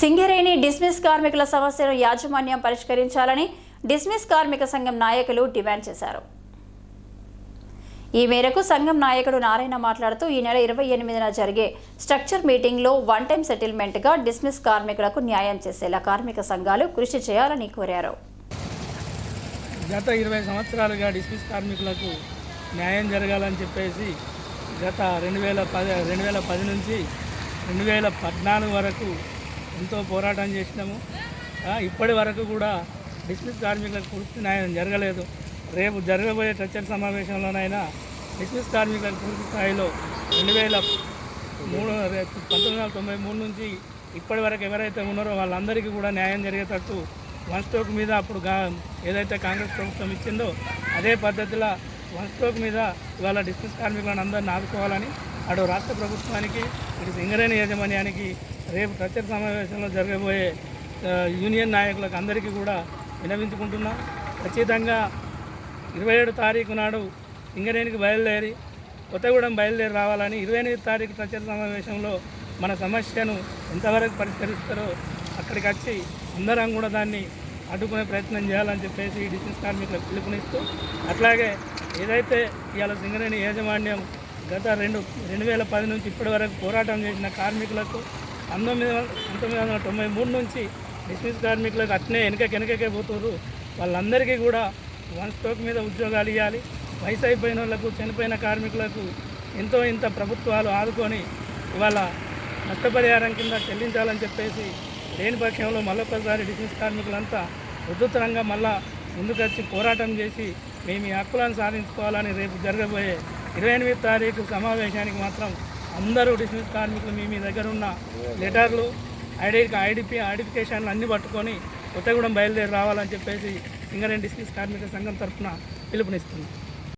Singareni dismiss కార్మికుల సమస్యను యాజమాన్యం పరిష్కరించాలని డిస్మిస్ కార్మిక సంఘం నాయకులు డిమాండ్ చేశారు. ఈ మేరకు సంఘం నాయకుడు నారాయణ మాట్లాడుతూ ఈ నెల ఇరవై ఎనిమిదిన జరిగే స్ట్రక్చర్ మీటింగ్లో వన్ టైం సెటిల్మెంట్గా డిస్మిస్ కార్మికులకు న్యాయం చేసేలా కార్మిక సంఘాలు కృషి చేయాలని కోరారు. గత ఇరవై సంవత్సరాలుగా డిస్మిస్ కార్మికులకు న్యాయం జరగాలని చెప్పేసి గత రెండు వేల పది రెండు వేల పది నుంచి రెండు వేల పద్నాలుగు వరకు ఎంతో పోరాటం చేసినాము. ఇప్పటి వరకు కూడా డిస్మిస్ కార్మికులకు పూర్తి న్యాయం జరగలేదు. రేపు జరగబోయే చర్చల సమావేశంలోనైనా డిస్మిస్ కార్మికులకు పూర్తి స్థాయిలో రెండు వేల మూడు పంతొమ్మిది వందల తొంభై మూడు నుంచి ఇప్పటి వరకు ఎవరైతే ఉన్నారో వాళ్ళందరికీ కూడా న్యాయం జరిగేటట్టు వన్ స్టోక్ మీద అప్పుడు ఏదైతే కాంగ్రెస్ ప్రభుత్వం ఇచ్చిందో అదే పద్ధతిలో వన్ స్టోక్ మీద ఇవాళ డిస్మిస్ కార్మికులను అందరిని ఆదుకోవాలని అటు రాష్ట్ర ప్రభుత్వానికి ఇటు సింగరేణి యాజమాన్యానికి రేపు ప్రత్యేక సమావేశంలో జరగబోయే యూనియన్ నాయకులకు అందరికీ కూడా వినవించుకుంటున్నాం. ఖచ్చితంగా ఇరవై ఏడు తారీఖు నాడు సింగరేణికి బయలుదేరి కొత్తగూడెం బయలుదేరి రావాలని ఇరవై ఎనిమిది తారీఖు ప్రచార సమావేశంలో మన సమస్యను ఎంతవరకు పరిష్కరిస్తారో అక్కడికి వచ్చి అందరం కూడా దాన్ని అడ్డుకునే ప్రయత్నం చేయాలని చెప్పేసి ఈ డిఫెన్స్ కార్మికులకు పిలుపునిస్తూ అట్లాగే ఏదైతే ఇవాళ సింగరేణి యాజమాన్యం గత రెండు రెండు వేల పది నుంచి ఇప్పటి వరకు పోరాటం చేసిన కార్మికులకు పంతొమ్మిది వందల పంతొమ్మిది వందల తొంభై మూడు నుంచి డిస్మిస్ కార్మికులకు అట్నే వెనక వెనకకే పోతున్నారు వాళ్ళందరికీ కూడా వన్ స్టోక్ మీద ఉద్యోగాలు ఇవ్వాలి వయసు అయిపోయిన వాళ్ళకు చనిపోయిన కార్మికులకు ఎంతో ఇంత ప్రభుత్వాలు ఆదుకొని ఇవాళ నష్టపరిహారం కింద చెల్లించాలని చెప్పేసి లేని పక్షంలో మళ్ళొకసారి డిస్మిస్ కార్మికులంతా ఉద్ధృతరంగా మళ్ళా ముందుకొచ్చి పోరాటం చేసి మేము ఈ హక్కులను సాధించుకోవాలని రేపు జరగబోయే ఇరవై ఎనిమిది తారీఖు సమావేశానికి మాత్రం అందరూ డిస్మిస్ కార్మికులు మీ మీ దగ్గర ఉన్న లెటర్లు ఐడి ఐడిపి ఐడెంటిఫికేషన్లు అన్నీ పట్టుకొని కొత్తగూడెం బయలుదేరి రావాలని చెప్పేసి సింగరేణి డిస్మిస్ కార్మిక సంఘం తరఫున పిలుపునిస్తున్నాం.